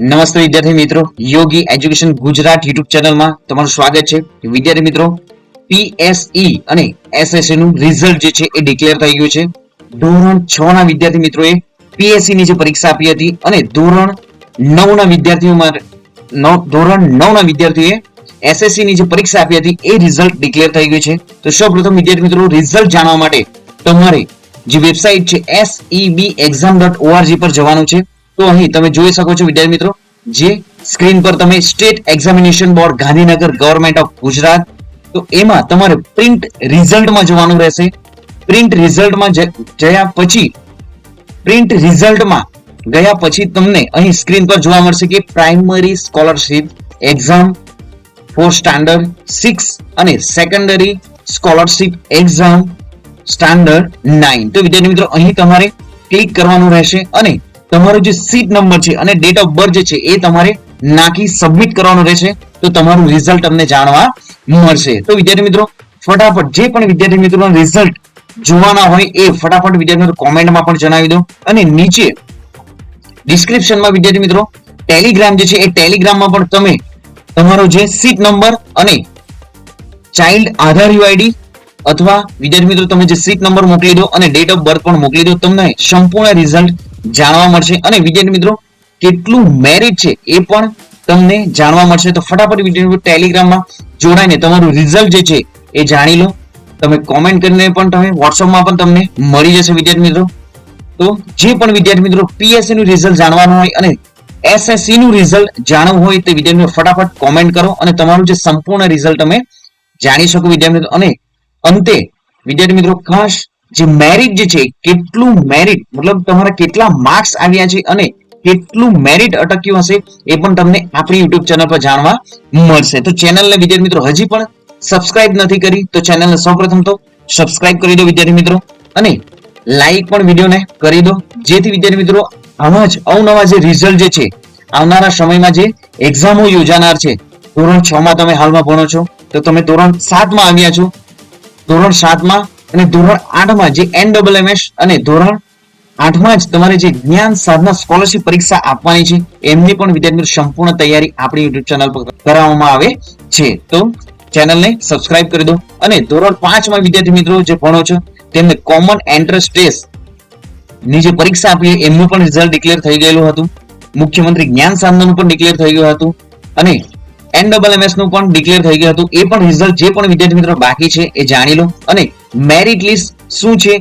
નમસ્તે વિદ્યાર્થી મિત્રો. યોગી એજ્યુકેશન ગુજરાત યુટ્યુબ ચેનલમાં તમારું સ્વાગત છે. વિદ્યાર્થી મિત્રો પીએસઈ અને એસએસસી નું રિઝલ્ટ જે છે એ ડિક્લેર થઈ ગયું છે. ધોરણ 6 ના વિદ્યાર્થી મિત્રોએ પીએસસી ની જે પરીક્ષા આપી હતી અને ધોરણ 9 ના વિદ્યાર્થીઓ ધોરણ 9 ના વિદ્યાર્થીઓએ એસએસસી ની જે પરીક્ષા આપી હતી એ રિઝલ્ટ ડિક્લેર થઈ ગયું છે. તો સૌપ્રથમ વિદ્યાર્થી મિત્રો રિઝલ્ટ જાણવા માટે તમારે જે વેબસાઇટ છે ડોટ ઓઆરજી પર જવાનું છે. તો અહીં તમે જોઈ શકો છો, વિદ્યાર્થી મિત્રો, જે સ્ક્રીન પર તમે state examination board Gandhinagar government of Gujarat, તો એમાં તમારે પ્રિન્ટ રિઝલ્ટમાં જવાનું રહેશે. પ્રિન્ટ રિઝલ્ટમાં જયા પછી, પ્રિન્ટ રિઝલ્ટમાં ગયા પછી તમને અહીં સ્ક્રીન પર જોવા મળશે કે primary scholarship exam for standard six અને secondary scholarship exam standard nine. તો વિદ્યાર્થી મિત્રો, અહીં તમારે ક્લિક કરવાનું રહેશે અને તમારો જે સીટ નંબર છે અને ડેટ ઓફ બર્થ જે છે એ તમારે નાખી સબમિટ કરવાનું રહેશે, તો તમારું રિઝલ્ટ તમને જાણવા મળશે. તો વિદ્યાર્થી મિત્રો, ફટાફટ જે પણ વિદ્યાર્થી મિત્રો રિઝલ્ટ જોવાના હોય એ ફટાફટ વિદ્યાર્થી મિત્રો કોમેન્ટમાં પણ જણાવી દો. અને નીચે ડિસ્ક્રિપ્શનમાં વિદ્યાર્થી મિત્રો ટેલિગ્રામ જે છે એ ટેલિગ્રામમાં પણ તમે તમારો જે સીટ નંબર અને ચાઇલ્ડ આધાર યુઆઈડી અથવા વિદ્યાર્થી મિત્રો તમે જે સીટ નંબર મોકલી દો અને ડેટ ઓફ બર્થ પણ મોકલી દો, તમને સંપૂર્ણ રિઝલ્ટ જાણવા મળશે. અને વિદ્યાર્થી મિત્રો, કેટલું મેરિટ છે એ પણ તમને જાણવા મળશે. તો ફટાફટ વિદ્યાર્થી ટેલિગ્રામમાં જોડાઈને તમારું રિઝલ્ટ જે છે એ જાણી લો. તમે કોમેન્ટ કરીને પણ તમે વોટ્સઅપમાં પણ તમને મળી જશે વિદ્યાર્થી મિત્રો. તો જે પણ વિદ્યાર્થી મિત્રો પીએસસી નું રિઝલ્ટ જાણવાનું હોય અને એસએસસી નું રિઝલ્ટ જાણવું હોય તે વિદ્યાર્થી ફટાફટ કોમેન્ટ કરો અને તમારું જે સંપૂર્ણ રિઝલ્ટ તમે જાણી શકો વિદ્યાર્થી મિત્રો. અને અંતે વિદ્યાર્થી મિત્રો, ખાસ જે મેરિટ જે છે, કેટલું મેરિટ મતલબ તમારા કેટલા માર્ક્સ આવ્યા છે અને કેટલું મેરિટ અટક્યું હશે એ પણ તમને આપણી યુટ્યુબ ચેનલ પર જાણવા મળશે. તો ચેનલને વિદ્યાર્થી મિત્રો હજી પણ સબસ્ક્રાઇબ નથી કરી, તો ચેનલને સૌપ્રથમ તો સબસ્ક્રાઇબ કરી દો વિદ્યાર્થી મિત્રો અને લાઈક પણ વિડીયોને કરી દો. જેથી વિદ્યાર્થી મિત્રો આવા જ અવનવા જે રિઝલ્ટ જે છે, આવનારા સમયમાં જે એક્ઝામો યોજાનાર છે, ધોરણ છ માં તમે હાલમાં ભણો છો, તો તમે ધોરણ સાતમાં આવ્યા છો. ધોરણ સાતમાં અને ધોરણ આઠમાં જે એન ડબલ એમ એસ અને ધોરણ આઠમાં જ તમારે જે જ્ઞાન સાધના સ્કોલરશિપ પરીક્ષા આપવાની છે, એમની પણ વિદ્યાર્થીઓ સંપૂર્ણ તૈયારી આપણી યુટ્યુબ ચેનલ પર કરાવવામાં આવે છે. તો ચેનલને સબસ્ક્રાઇબ કરી દો અને ધોરણ પાંચમાં વિદ્યાર્થી મિત્રો જે ભણો છો, તેમને કોમન એન્ટ્રન્સ ટેસ્ટની જે પરીક્ષા આપી એમનું પણ રિઝલ્ટ ડિક્લેર થઈ ગયેલું હતું. મુખ્યમંત્રી જ્ઞાન સાધનાનું પણ ડિક્લેર થઈ ગયું હતું. અને એન ડબલનું પણ ડિક્લેર થઈ ગયું હતું. એ પણ રિઝલ્ટ જે પણ વિદ્યાર્થી મિત્રો બાકી છે, એ જાણી લો. અને મેરિટ લિસ્ટ શું છે?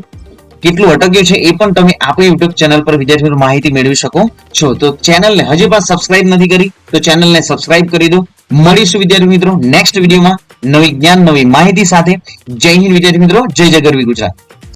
કેટલું અટક્યું છે? એ પણ તમે આપણી યુટ્યુબ ચેનલ પર વિદ્યાર્થી મિત્રો માહિતી મેળવી શકો છો. તો ચેનલને હજી પણ સબસ્ક્રાઇબ નથી કરી, તો ચેનલને સબસ્ક્રાઇબ કરી દો. મળીશું વિદ્યાર્થી મિત્રો નેક્સ્ટ વિડીયોમાં નવી જ્ઞાન, નવી માહિતી સાથે. જય હિન્દ વિદ્યાર્થી મિત્રો. જય જય ગરવી ગુજરાત